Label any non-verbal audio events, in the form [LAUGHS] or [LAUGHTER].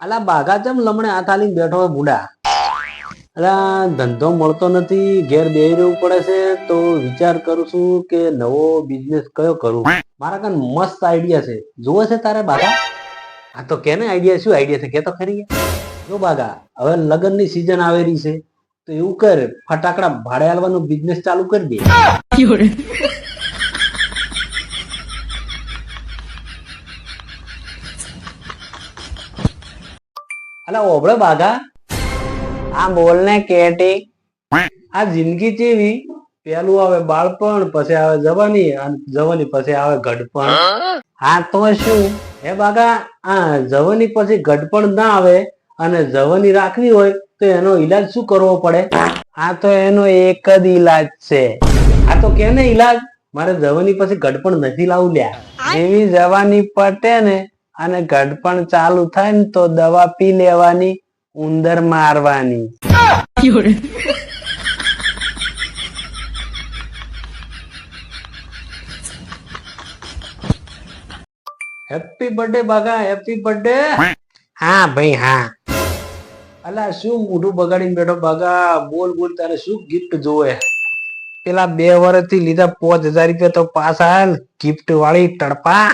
અલા બાગા ચમ લમણે હાથ આલીને બેઠો હોય બુડા? અલા ધંધો મળતો નથી, ઘેર બેહી રહેવું પડે છે, તો વિચાર કરું છું કે નવો બિઝનેસ કયો કરું? મારા કાન મસ્ત આઈડિયા છે. જુઓ છે તારે બાગા આ તો કેને આઈડિયા શું આઈડિયા છે? કે તો ખરી જો બાગા હવે લગ્નની સિઝન આવેલી છે, તો એવું કર, ફટાકડા ભાડે આલવાનો બિઝનેસ ચાલુ કરી દે. [LAUGHS] અલા ઓબળે બાગા. આ બોલ ને કેટી. આ જિંદગી કેવી? પેલું આવે બાળપણ પછી આવે જવાની અને જવાની પછી આવે ઘડપણ. હા? તો શું? હે બાગા આ જવાની પછી ઘડપણ ના આવે અને જવાની રાખવી હોય તો એનો ઈલાજ શું કરવો પડે? આ તો એનો એક જ ઈલાજ છે. આ તો કે ને ઈલાજ? મારે જવાની પછી ઘડપણ નથી લાવું લ્યા. એવી જવાની પટે ને અને ઘડપણ ચાલુ થાય ને તો દવા પી લેવાની ઉંદર મારવાની. Happy birthday Baga happy birthday હા ભાઈ હા. અલા શું મોઢું બગાડીને બેઠો બાગા? બોલ બોલ તારે શું ગિફ્ટ જોવે? પેલા બે વર્ષથી લીધા પોચ હજાર રૂપિયા તો પાસ આવ્યા ગિફ્ટ વાળી તડપા.